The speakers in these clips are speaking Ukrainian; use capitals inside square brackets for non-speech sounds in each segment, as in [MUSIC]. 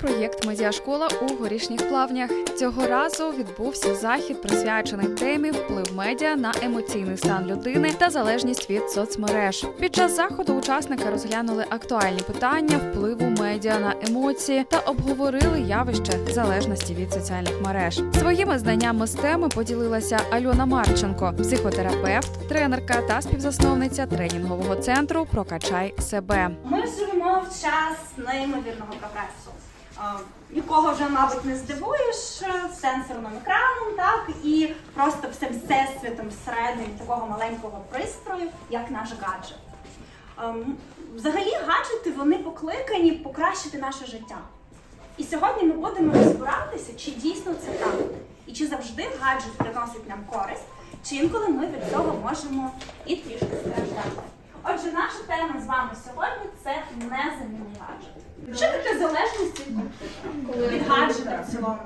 проєкт Медіашкола у горішніх плавнях. Цього разу відбувся захід, присвячений темі вплив медіа на емоційний стан людини та залежність від соцмереж. Під час заходу учасники розглянули актуальні питання впливу медіа на емоції та обговорили явище залежності від соціальних мереж. Своїми знаннями з теми поділилася Альона Марченко, психотерапевт, тренерка та співзасновниця тренінгового центру Прокачай себе. Ми живемо в час неймовірного прогресу. Нікого вже, мабуть, не здивуєш е, сенсорним екраном, так і просто всім всесвітом всередині такого маленького пристрою, як наш гаджет. Ем, Взагалі, гаджети вони покликані покращити наше життя. І сьогодні ми будемо розбиратися, чи дійсно це так, і чи завжди гаджет приносить нам користь, чи інколи ми від цього можемо і трішки страждати. Отже, наша тема з вами сьогодні це незамінний гаджет. Що таке залежність від комп'ютера? Від гаджета в цілому.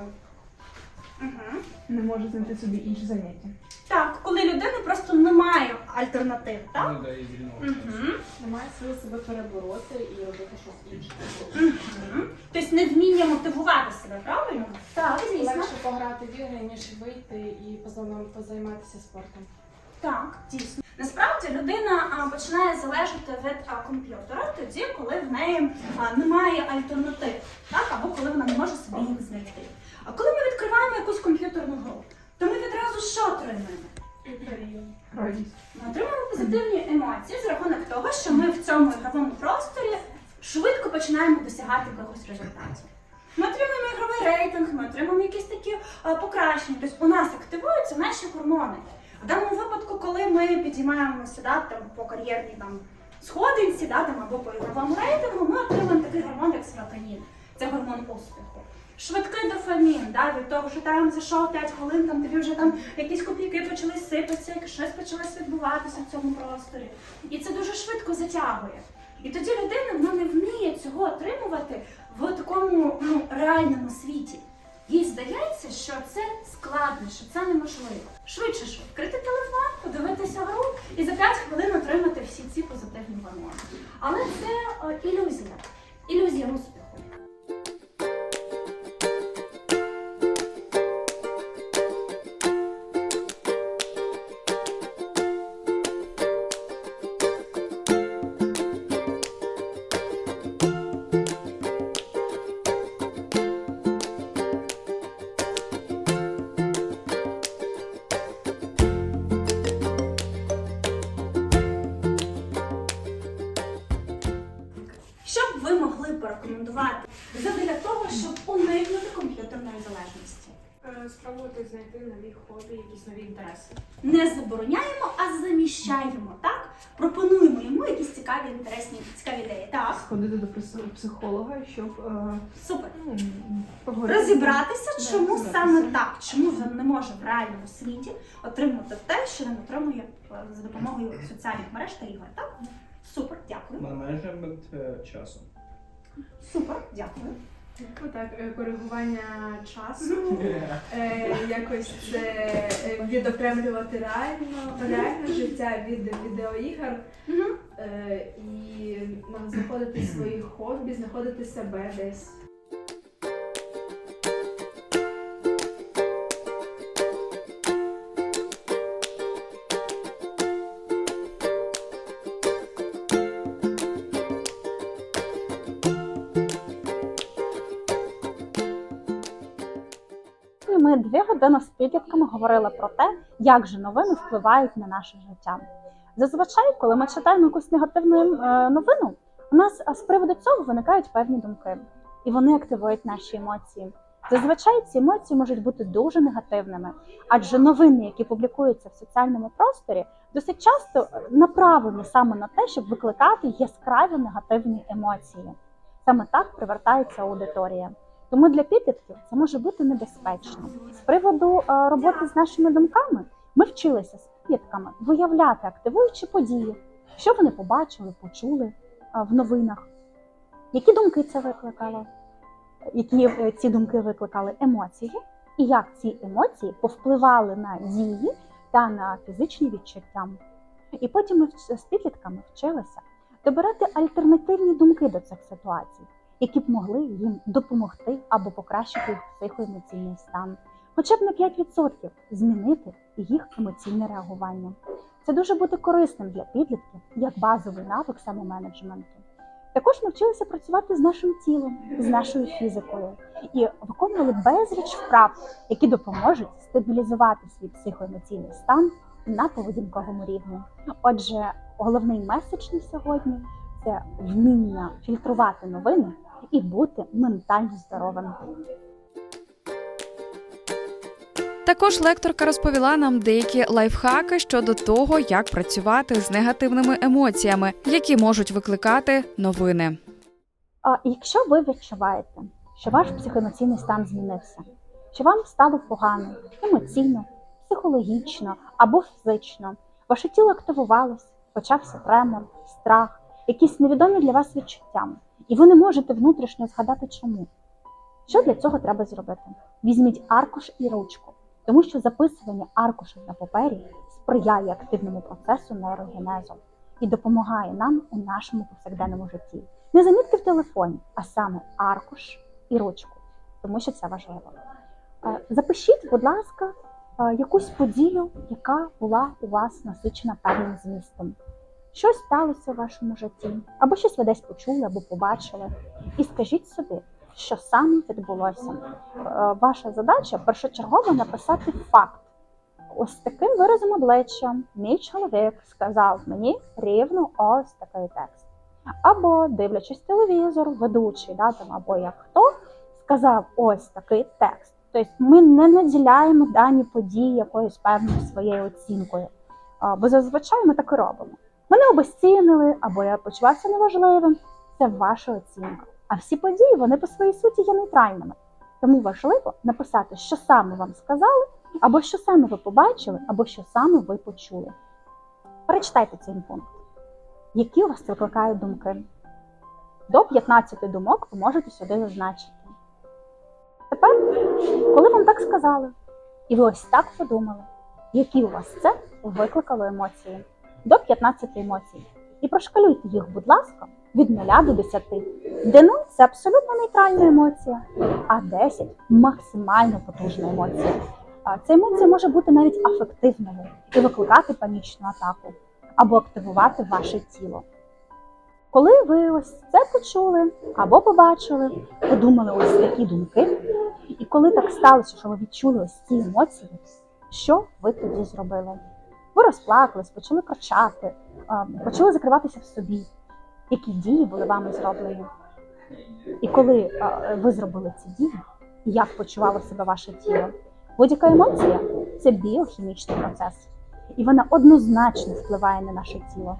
Угу. не може знайти собі інші заняття. Так, коли людини просто немає альтернатив, так? Ну, да, і вільно. Угу. Немає сили себе перебороти і робити щось інше. Угу. Тобто невміння мотивувати себе, правильно? Так, звісно. Легше пограти в ігри, ніж вийти і позайма- позайматися спортом. Так, дійсно. Насправді людина починає залежати від комп'ютера тоді, коли в неї немає альтернатив, так або коли вона не може собі їх знайти. А коли ми відкриваємо якусь комп'ютерну гру, то ми відразу що отримуємо? Ми отримуємо позитивні емоції за рахунок того, що ми в цьому ігровому просторі швидко починаємо досягати якогось результатів. Ми отримуємо ігровий рейтинг, ми отримуємо якісь такі покращення. Тобто у нас активуються наші гормони. В даному випадку, коли ми підіймаємося да, там, по кар'єрній там, сходинці да, там, або по ігровому рейтингу, ми отримуємо такий гормон, як серотонін. Це гормон успіху. Швидкий дофамін, да, від того, що там зайшов 5 хвилин, там тобі вже там якісь копійки почали сипатися, щось почалось відбуватися в цьому просторі. І це дуже швидко затягує. І тоді людина вона не вміє цього отримувати в такому ну, реальному світі. Їй здається, що це складно, що це неможливо. Швидше ж відкрити телефон, подивитися гру і за 5 хвилин отримати всі ці позитивні гормони. Але це е, ілюзія, ілюзія Спробувати знайти нові хобі, якісь нові інтереси. Не забороняємо, а заміщаємо, так? Пропонуємо йому якісь цікаві, інтересні, цікаві ідеї. Так, Сходити до псих- психолога, щоб е, супер. ну, поговорити. Розібратися, чому розібратися. саме так, чому він не може в реальному світі отримати те, що він отримує е, за допомогою соціальних мереж та ігор. Так? Супер, дякую. Менеджмент е, часу. Супер, дякую. Ну так, е, коригування часу, [LAUGHS] е, якось це е, відокремлювати реально, реальне життя від відеоігор. Е, і ну, знаходити свої хобі, знаходити себе десь. Ми дві години з підлітками говорили про те, як же новини впливають на наше життя. Зазвичай, коли ми читаємо якусь негативну е, новину, у нас е, з приводу цього виникають певні думки, і вони активують наші емоції. Зазвичай ці емоції можуть бути дуже негативними, адже новини, які публікуються в соціальному просторі, досить часто е, направлені саме на те, щоб викликати яскраві негативні емоції. Саме так привертається аудиторія. Тому для підлітків це може бути небезпечно. З приводу е, роботи з нашими думками ми вчилися з підлітками виявляти активуючі події, що вони побачили, почули е, в новинах, які думки це викликало, які е, ці думки викликали емоції, і як ці емоції повпливали на дії та на фізичні відчуття. І потім ми з підлітками вчилися добирати альтернативні думки до цих ситуацій які б могли їм допомогти або покращити їх психоемоційний стан, хоча б на 5% змінити їх емоційне реагування. Це дуже буде корисним для підлітків як базовий навик самоменеджменту. Також навчилися працювати з нашим тілом, з нашою фізикою і виконували безліч вправ, які допоможуть стабілізувати свій психоемоційний стан на поведінковому рівні. Отже, головний меседж на сьогодні це вміння фільтрувати новини і бути ментально здоровим. Також лекторка розповіла нам деякі лайфхаки щодо того, як працювати з негативними емоціями, які можуть викликати новини. А якщо ви відчуваєте, що ваш психоемоційний стан змінився, що вам стало погано емоційно, психологічно або фізично, ваше тіло активувалось, почався тремор, страх, якісь невідомі для вас відчуття, і ви не можете внутрішньо згадати чому. Що для цього треба зробити? Візьміть аркуш і ручку, тому що записування аркушів на папері сприяє активному процесу нейрогенезу і допомагає нам у нашому повсякденному житті. Не замітки в телефоні, а саме аркуш і ручку, тому що це важливо. Е, Запишіть, будь ласка, е, якусь подію, яка була у вас насичена певним змістом. Щось сталося в вашому житті, або щось ви десь почули або побачили. І скажіть собі, що саме відбулося. Е, Ваша задача першочергово написати факт. Ось таким виразом обличчя мій чоловік сказав мені рівно ось такий текст. Або дивлячись телевізор, ведучий, да, там, або як хто сказав ось такий текст. Тобто ми не наділяємо дані події якоюсь певною своєю оцінкою. А, Бо зазвичай ми так і робимо. Мене обезцінили, або я почувався неважливим. Це ваша оцінка. А всі події вони по своїй суті є нейтральними. Тому важливо написати, що саме вам сказали, або що саме ви побачили, або що саме ви почули. Перечитайте цей пункт. Які у вас викликають думки? До 15 думок ви можете сюди зазначити. Тепер, коли вам так сказали, і ви ось так подумали, які у вас це викликало емоції? До 15 емоцій. І прошкалюйте їх, будь ласка, від 0 до 10. Де 0 – це абсолютно нейтральна емоція, а 10 максимально потужна емоція. Ця емоція може бути навіть афективною і викликати панічну атаку або активувати ваше тіло. Коли ви ось це почули або побачили, подумали ось такі думки, і коли так сталося, що ви відчули ось ці емоції, що ви тоді зробили? Ви розплакались, почали кричати, почали закриватися в собі. Які дії були вами зроблені? І коли ви зробили ці дії, як почувало себе ваше тіло? Будь-яка емоція це біохімічний процес, і вона однозначно впливає на наше тіло.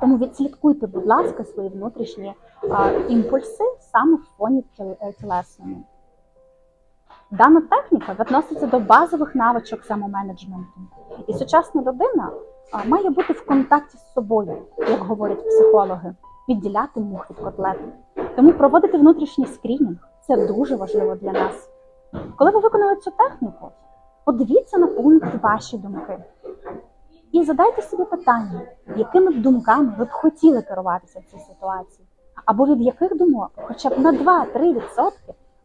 Тому відслідкуйте, будь ласка, свої внутрішні імпульси саме в фоні е, тілесному. Дана техніка відноситься до базових навичок самоменеджменту. І сучасна людина має бути в контакті з собою, як говорять психологи, відділяти мух від котлет. Тому проводити внутрішній скрінінг це дуже важливо для нас. Коли ви виконали цю техніку, подивіться на пункт ваші думки. І задайте собі питання, якими б думками ви б хотіли керуватися в цій ситуації, або від яких думок, хоча б на 2-3%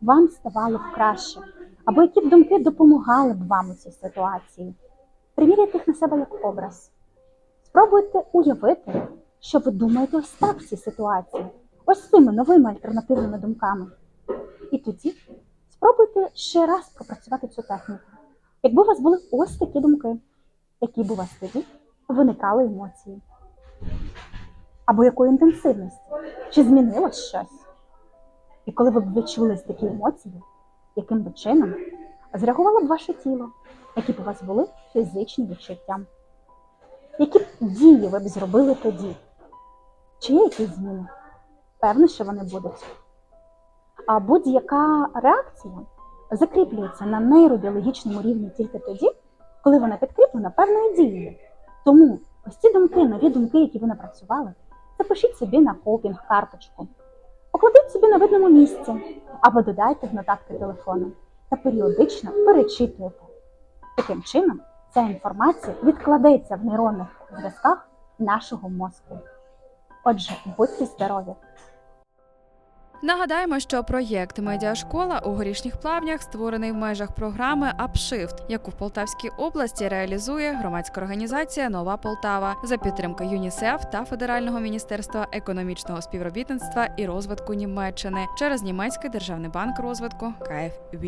вам ставало краще, або які б думки допомагали б вам у цій ситуації. Приміряйте їх на себе як образ. Спробуйте уявити, що ви думаєте ось так в цій ситуації, ось цими новими альтернативними думками. І тоді спробуйте ще раз пропрацювати цю техніку. Якби у вас були ось такі думки, які б у вас тоді виникали емоції? Або якої інтенсивності? Чи змінилось щось? І коли ви б відчули такі емоції, яким би чином зреагувало б ваше тіло, які б у вас були фізичні відчуття? Які б дії ви б зробили тоді? Чи є якісь зміни? Певно, що вони будуть. А будь-яка реакція закріплюється на нейробіологічному рівні тільки тоді, коли вона підкріплена певною дією. Тому ось ці думки, нові думки, які ви напрацювали, запишіть собі на копінг карточку. Покладіть собі на видному місці або додайте в нотатки телефону та періодично перечитуйте. Таким чином, ця інформація відкладеться в нейронних зв'язках нашого мозку. Отже, будьте здорові! Нагадаємо, що проєкт Медіашкола у горішніх плавнях створений в межах програми Апшифт, яку в Полтавській області реалізує громадська організація Нова Полтава за підтримки ЮНІСЕФ та Федерального міністерства економічного співробітництва і розвитку Німеччини через німецький державний банк розвитку КФВ.